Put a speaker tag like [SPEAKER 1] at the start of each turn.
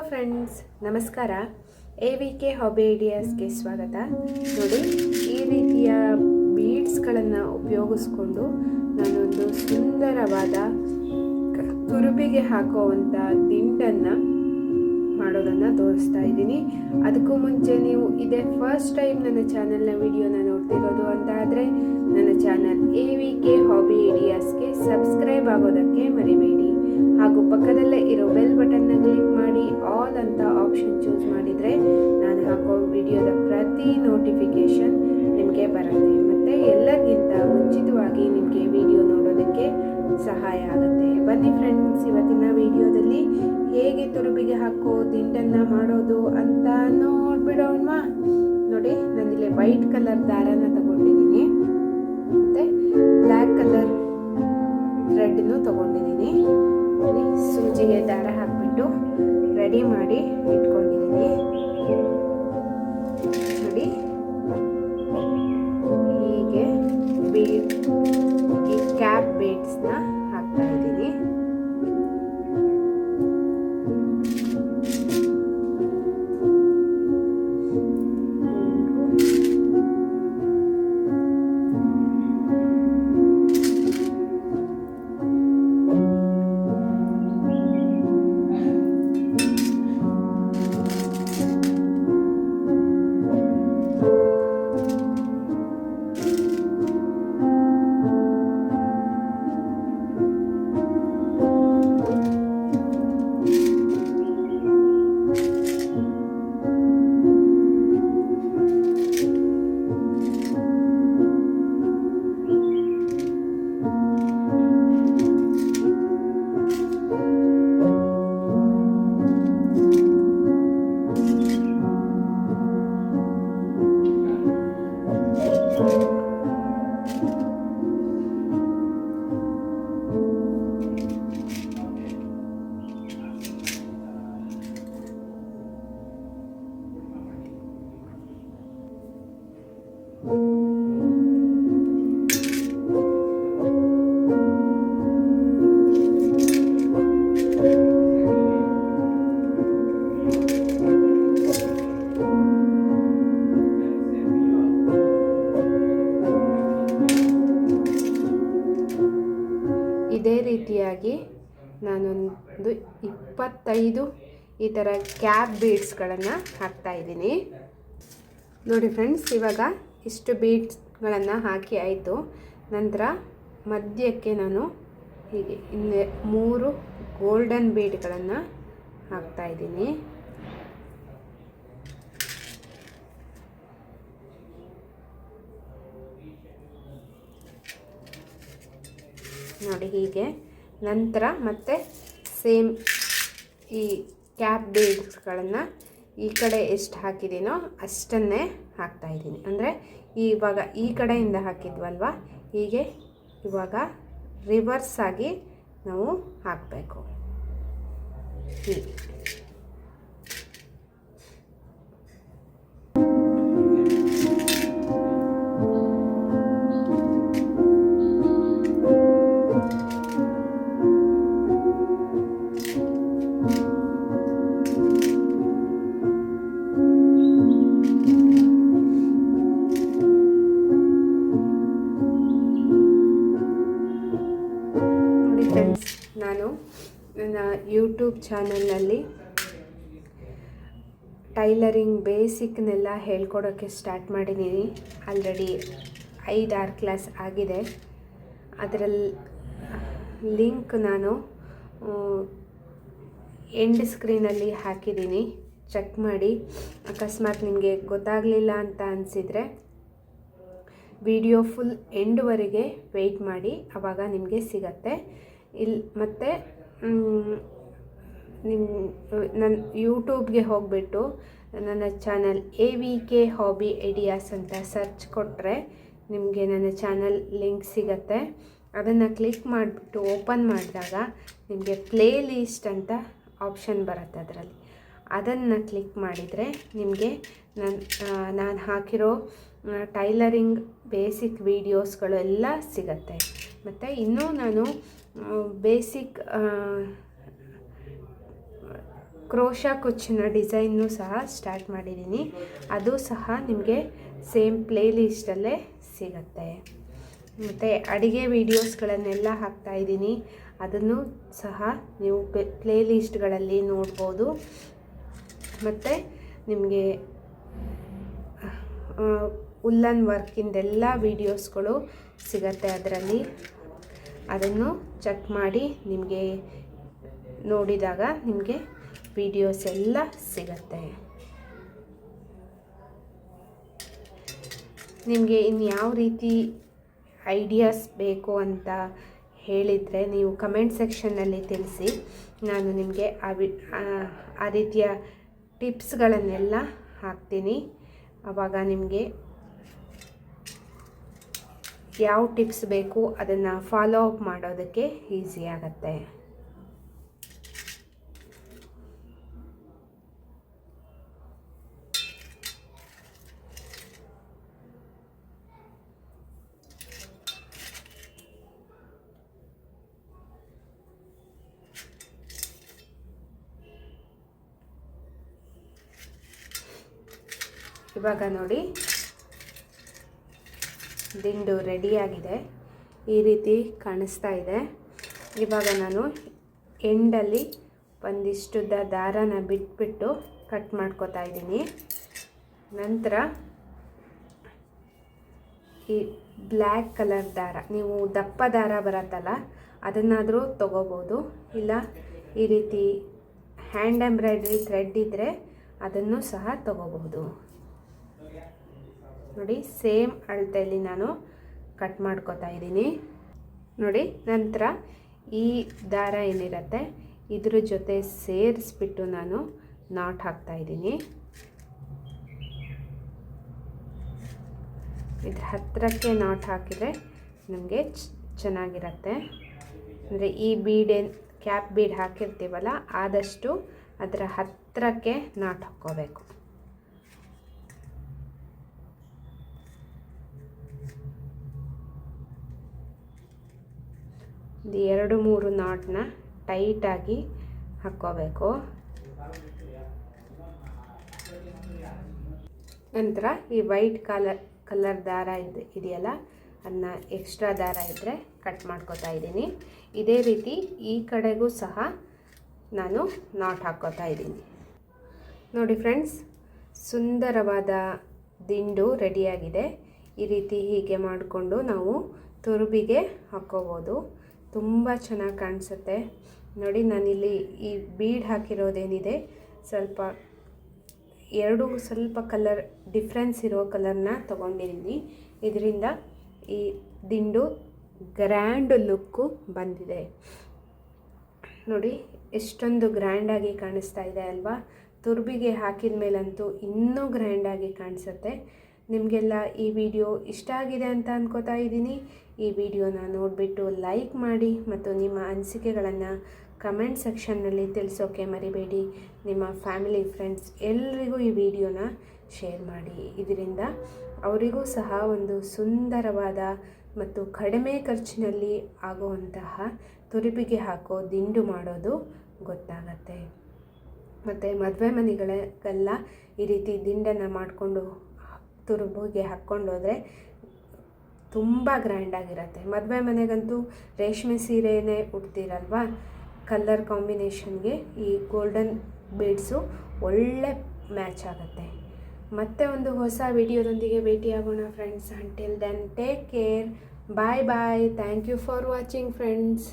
[SPEAKER 1] Friends ನಮಸ್ಕಾರ. A V K hobby ಐಡಿಯಾಸ್ಗೆ ಸ್ವಾಗತ. ನೋಡಿ, ಈ ರೀತಿಯ ಬೀಡ್ಸ್ಗಳನ್ನು ಉಪಯೋಗಿಸ್ಕೊಂಡು ನಾನೊಂದು ಸುಂದರವಾದ ತುರುಬಿಗೆ ಹಾಕುವಂಥ ದಿಂಡನ್ನು ಮಾಡೋದನ್ನು ತೋರಿಸ್ತಾ ಇದ್ದೀನಿ. ಅದಕ್ಕೂ ಮುಂಚೆ ನೀವು ಇದೇ ಫಸ್ಟ್ ಟೈಮ್ ನನ್ನ ಚಾನಲ್ನ ವಿಡಿಯೋನ ನೋಡ್ತಿರೋದು ಅಂತ ಆದರೆ, ನನ್ನ channel A V K hobby ಐಡಿಯಾಸ್ಗೆ subscribe ಆಗೋದಕ್ಕೆ ಮರಿಬೇಡಿ. ಹಾಗೂ ಪಕ್ಕದಲ್ಲೇ ಇರೋ ಬೆಲ್ ಬಟನ್ನ ಕ್ಲಿಕ್ ಮಾಡಿ ಆಲ್ ಅಂತ ಆಪ್ಷನ್ ಚೂಸ್ ಮಾಡಿದರೆ ನಾನು ಹಾಕೋ ವಿಡಿಯೋದ ಪ್ರತಿ ನೋಟಿಫಿಕೇಷನ್ ನಿಮಗೆ ಬರುತ್ತೆ. ಮತ್ತು ಎಲ್ಲರಿಗಿಂತ ಮುಂಚಿತವಾಗಿ ನಿಮಗೆ ವಿಡಿಯೋ ನೋಡೋದಕ್ಕೆ ಸಹಾಯ ಆಗುತ್ತೆ. ಬನ್ನಿ ಫ್ರೆಂಡ್ಸ್ ಇವತ್ತಿನ ವಿಡಿಯೋದಲ್ಲಿ ಹೇಗೆ ತುರುಬಿಗೆ ಹಾಕೋ ದಿಂಡನ್ನು ಮಾಡೋದು ಅಂತ ನೋಡ್ಬಿಡೋಣ ನೋಡಿ, ನಾನಿಲ್ಲಿ ವೈಟ್ ಕಲರ್ ದಾರನ ತಗೊಂಡಿದ್ದೀನಿ. ಮತ್ತು ಬ್ಲ್ಯಾಕ್ ಕಲರ್ ಥ್ರೆಡ್ನು ತಗೊಂಡಿದ್ದೀನಿ. ನೋಡಿ ಸೂಜಿಗೆ ದಾರ ಹಾಕ್ಬಿಟ್ಟು ರೆಡಿ ಮಾಡಿ ಇಟ್ಕೊಂಡಿದ್ದೀನಿ. ನೋಡಿ. ಹೀಗೆ ಬೀಡ್ ಈ ಕ್ಯಾಪ್ ಬೀಡ್ಸ್ನ ಹಾಕ್ತಾ ಇದ್ದೀನಿ. Thank you. ಇದೇ ರೀತಿಯಾಗಿ ನಾನೊಂದು ಇಪ್ಪತ್ತೈದು ಈ ಥರ ಕ್ಯಾಪ್ ಬೀಡ್ಸ್ಗಳನ್ನು ಹಾಕ್ತಾ ಇದ್ದೀನಿ. ನೋಡಿ ಫ್ರೆಂಡ್ಸ್, ಇವಾಗ ಇಷ್ಟು ಬೀಡ್ಸ್ಗಳನ್ನು ಹಾಕಿ ಆಯಿತು. ನಂತರ ಮಧ್ಯಕ್ಕೆ ನಾನು ಹೀಗೆ ಮೂರು ಗೋಲ್ಡನ್ ಬೀಡ್ಗಳನ್ನು ಹಾಕ್ತಾ ನೋಡಿ ಹೀಗೆ. ನಂತರ ಮತ್ತೆ ಸೇಮ್ ಈ ಕ್ಯಾಪ್ ಬೀಡ್ಸ್ಗಳನ್ನು ಈ ಕಡೆ ಎಷ್ಟು ಹಾಕಿದ್ದೀನೋ ಅಷ್ಟನ್ನೇ ಹಾಕ್ತಾ ಇದ್ದೀನಿ. ಅಂದರೆ ಇವಾಗ ಈ ಕಡೆಯಿಂದ ಹಾಕಿದ್ವಲ್ವ? ಹೀಗೆ ಇವಾಗ ರಿವರ್ಸ್ ಆಗಿ ನಾವು ಹಾಕಬೇಕು. ನನ್ನ ಯೂಟ್ಯೂಬ್ ಚಾನಲ್ನಲ್ಲಿ ಟೈಲರಿಂಗ್ ಬೇಸಿಕ್ನೆಲ್ಲ ಹೇಳ್ಕೊಡೋಕ್ಕೆ ಸ್ಟಾರ್ಟ್ ಮಾಡಿದ್ದೀನಿ. ಆಲ್ರೆಡಿ ಐದಾರು ಕ್ಲಾಸ್ ಆಗಿದೆ. ಅದರಲ್ಲಿ ಲಿಂಕ್ ನಾನು ಎಂಡ್ ಸ್ಕ್ರೀನಲ್ಲಿ ಹಾಕಿದ್ದೀನಿ. ಚೆಕ್ ಮಾಡಿ. ಅಕಸ್ಮಾತ್ ನಿಮಗೆ ಗೊತ್ತಾಗಲಿಲ್ಲ ಅಂತ ಅನಿಸಿದರೆ ವಿಡಿಯೋ ಫುಲ್ ಎಂಡ್ವರೆಗೆ ವೆಯ್ಟ್ ಮಾಡಿ. ಆವಾಗ ನಿಮಗೆ ಸಿಗತ್ತೆ. ಇಲ್ಲಿ ಮತ್ತು ನಿಮ್ಮ ನನ್ನ ಯೂಟ್ಯೂಬ್ಗೆ ಹೋಗಿಬಿಟ್ಟು ನನ್ನ channel A V K hobby ideas ಅಂತ ಸರ್ಚ್ ಕೊಟ್ಟರೆ ನಿಮಗೆ ನನ್ನ ಚಾನಲ್ ಲಿಂಕ್ ಸಿಗತ್ತೆ. ಅದನ್ನು ಕ್ಲಿಕ್ ಮಾಡಿಬಿಟ್ಟು ಓಪನ್ ಮಾಡಿದಾಗ ನಿಮಗೆ ಪ್ಲೇ ಲೀಸ್ಟ್ ಅಂತ ಆಪ್ಷನ್ ಬರುತ್ತೆ ಅದರಲ್ಲಿ. ಅದನ್ನು ಕ್ಲಿಕ್ ಮಾಡಿದರೆ ನಿಮಗೆ ನಾನು ನಾನು ಹಾಕಿರೋ ಟೈಲರಿಂಗ್ ಬೇಸಿಕ್ ವೀಡಿಯೋಸ್ಗಳು ಎಲ್ಲ ಸಿಗತ್ತೆ. ಮತ್ತು ಇನ್ನೂ ನಾನು ಬೇಸಿಕ್ ಕ್ರೋಶ ಕುಚ್ಚಿನ ಡಿಸೈನ್ನು ಸಹ ಸ್ಟಾರ್ಟ್ ಮಾಡಿದ್ದೀನಿ. ಅದು ಸಹ ನಿಮಗೆ ಸೇಮ್ ಪ್ಲೇ ಲಿಸ್ಟಲ್ಲೇ ಸಿಗುತ್ತೆ. ಮತ್ತು ಅಡುಗೆ ವೀಡಿಯೋಸ್ಗಳನ್ನೆಲ್ಲ ಹಾಕ್ತಾಯಿದ್ದೀನಿ ಅದನ್ನು ಸಹ ನೀವು ಪ್ಲೇ ಲಿಸ್ಟ್ಗಳಲ್ಲಿ ನೋಡ್ಬೋದು. ಮತ್ತು ನಿಮಗೆ ಉಲ್ಲನ್ ವರ್ಕಿಂದೆಲ್ಲ ವೀಡಿಯೋಸ್ಗಳು ಸಿಗತ್ತೆ ಅದರಲ್ಲಿ. ಅದನ್ನು ಚೆಕ್ ಮಾಡಿ ನಿಮಗೆ ನೋಡಿದಾಗ ನಿಮಗೆ ವಿಡಿಯೋಸ್ ಎಲ್ಲ ಸಿಗತ್ತೆ. ನಿಮಗೆ ಇನ್ಯಾವ ರೀತಿ ಐಡಿಯಾಸ್ ಬೇಕು ಅಂತ ಹೇಳಿದರೆ ನೀವು ಕಮೆಂಟ್ ಸೆಕ್ಷನ್ನಲ್ಲಿ ತಿಳಿಸಿ. ನಾನು ನಿಮಗೆ ಆ ವಿ, ಆ ರೀತಿಯ ಟಿಪ್ಸ್ಗಳನ್ನೆಲ್ಲ ಹಾಕ್ತೀನಿ. ಆವಾಗ ನಿಮಗೆ ಯಾವ ಟಿಪ್ಸ್ ಬೇಕು ಅದನ್ನು ಫಾಲೋ ಅಪ್ ಮಾಡೋದಕ್ಕೆ ಈಸಿ ಆಗುತ್ತೆ. ಇವಾಗ ನೋಡಿ ದಿಂಡು ರೆಡಿಯಾಗಿದೆ. ಈ ರೀತಿ ಕಾಣಿಸ್ತಾ ಇದೆ. ಇವಾಗ ನಾನು ಎಂಡಲ್ಲಿ ಒಂದಿಷ್ಟುದ್ದ ದಾರನ ಬಿಟ್ಬಿಟ್ಟು ಕಟ್ ಮಾಡ್ಕೋತಾ ಇದ್ದೀನಿ. ನಂತರ ಈ ಬ್ಲ್ಯಾಕ್ ಕಲರ್ ದಾರ, ನೀವು ದಪ್ಪ ದಾರ ಬರತ್ತಲ್ಲ, ಅದನ್ನಾದರೂ ತೊಗೋಬೋದು. ಇಲ್ಲ, ಈ ರೀತಿ ಹ್ಯಾಂಡ್ ಎಂಬ್ರಾಯ್ಡ್ರಿ ಥ್ರೆಡ್ ಇದ್ದರೆ ಅದನ್ನು ಸಹ ತೊಗೋಬಹುದು ನೋಡಿ, ಸೇಮ್ ಅಳತೆಯಲ್ಲಿ ನಾನು ಕಟ್ ಮಾಡ್ಕೋತಾ ಇದ್ದೀನಿ. ನೋಡಿ, ನಂತರ ಈ ದಾರ ಏನಿರುತ್ತೆ, ಇದ್ರ ಜೊತೆ ಸೇರಿಸ್ಬಿಟ್ಟು ನಾನು ನಾಟ್ ಹಾಕ್ತಾ ಇದ್ದೀನಿ. ಇದ್ರ ಹತ್ತಿರಕ್ಕೆ ನಾಟ್ ಹಾಕಿದರೆ ನಮಗೆ ಚೆನ್ನಾಗಿರತ್ತೆ. ಅಂದರೆ ಈ ಬೀಡೇನು ಕ್ಯಾಪ್ ಬೀಡ್ ಹಾಕಿರ್ತೀವಲ್ಲ, ಆದಷ್ಟು ಅದರ ಹತ್ತಿರಕ್ಕೆ ನಾಟ್ ಹಾಕ್ಕೋಬೇಕು. ಒಂದು ಎರಡು ಮೂರು ನಾಟನ್ನ ಟೈಟಾಗಿ ಹಾಕ್ಕೋಬೇಕು. ನಂತರ ಈ ವೈಟ್ ಕಲರ್ ಕಲರ್ ದಾರ ಇದು, ಇದೆಯಲ್ಲ ಅದನ್ನ ಎಕ್ಸ್ಟ್ರಾ ದಾರ ಇದ್ದರೆ ಕಟ್ ಮಾಡ್ಕೋತಾ ಇದ್ದೀನಿ. ಇದೇ ರೀತಿ ಈ ಕಡೆಗೂ ಸಹ ನಾನು ನಾಟ್ ಹಾಕ್ಕೋತಾ ಇದ್ದೀನಿ. ನೋಡಿ ಫ್ರೆಂಡ್ಸ್ ಸುಂದರವಾದ ದಿಂಡು ರೆಡಿಯಾಗಿದೆ ಈ ರೀತಿ ಹೀಗೆ ಮಾಡಿಕೊಂಡು ನಾವು ತುರುಬಿಗೆ ಹಾಕ್ಕೋಬೋದು. ತುಂಬ ಚೆನ್ನಾಗಿ ಕಾಣಿಸುತ್ತೆ. ನೋಡಿ, ನಾನಿಲ್ಲಿ ಈ ಬೀಡ್ ಹಾಕಿರೋದೇನಿದೆ. ಸ್ವಲ್ಪ ಎರಡು ಸ್ವಲ್ಪ ಕಲರ್ ಡಿಫ್ರೆನ್ಸ್ ಇರೋ ಕಲರ್ನ ತೊಗೊಂಡಿದ್ದೀನಿ. ಇದರಿಂದ ಈ ದಿಂಡು ಗ್ರ್ಯಾಂಡ್ ಲುಕ್ಕು ಬಂದಿದೆ. ನೋಡಿ, ಎಷ್ಟೊಂದು ಗ್ರ್ಯಾಂಡಾಗಿ ಕಾಣಿಸ್ತಾ ಇದೆ ಅಲ್ವಾ? ತುರ್ಬಿಗೆ ಹಾಕಿದ ಮೇಲಂತೂ ಇನ್ನೂ ಗ್ರ್ಯಾಂಡಾಗಿ ಕಾಣಿಸುತ್ತೆ. ನಿಮಗೆಲ್ಲ ಈ ವಿಡಿಯೋ ಇಷ್ಟ ಆಗಿದೆ ಅಂತ ಅಂದ್ಕೋತಾ ಇದ್ದೀನಿ. ಈ ವಿಡಿಯೋನ ನೋಡಿಬಿಟ್ಟು ಲೈಕ್ ಮಾಡಿ ಮತ್ತು ನಿಮ್ಮ ಅನಿಸಿಕೆಗಳನ್ನು ಕಮೆಂಟ್ ಸೆಕ್ಷನ್ನಲ್ಲಿ ತಿಳಿಸೋಕೆ ಮರಿಬೇಡಿ. ನಿಮ್ಮ ಫ್ಯಾಮಿಲಿ, ಫ್ರೆಂಡ್ಸ್ ಎಲ್ರಿಗೂ ಈ ವಿಡಿಯೋನ ಶೇರ್ ಮಾಡಿ. ಇದರಿಂದ ಅವರಿಗೂ ಸಹ ಒಂದು ಸುಂದರವಾದ ಮತ್ತು ಕಡಿಮೆ ಖರ್ಚಿನಲ್ಲಿ ಆಗುವಂತಹ ತುರುಬಿಗೆ ಹಾಕೋ ದಿಂಡು ಮಾಡೋದು ಗೊತ್ತಾಗತ್ತೆ. ಮತ್ತು ಮದುವೆ ಮನೆಗಳಿಗೆಲ್ಲ ಈ ರೀತಿ ದಿಂಡನ್ನು ಮಾಡಿಕೊಂಡು ತುರುಬಿಗೆ ಹೋದರೆ ತುಂಬ ಗ್ರ್ಯಾಂಡಾಗಿರುತ್ತೆ. ಮದುವೆ ಮನೆಗಂತೂ ರೇಷ್ಮೆ ಸೀರೆನೇ ಉಡ್ತೀರಲ್ವ? ಕಲ್ಲರ್ ಕಾಂಬಿನೇಷನ್ಗೆ ಈ ಗೋಲ್ಡನ್ ಬೀಡ್ಸು ಒಳ್ಳೆ ಮ್ಯಾಚ್ ಆಗುತ್ತೆ. ಮತ್ತೆ ಒಂದು ಹೊಸ ವಿಡಿಯೋದೊಂದಿಗೆ ಭೇಟಿಯಾಗೋಣ friends until then take care bye bye thank you for watching friends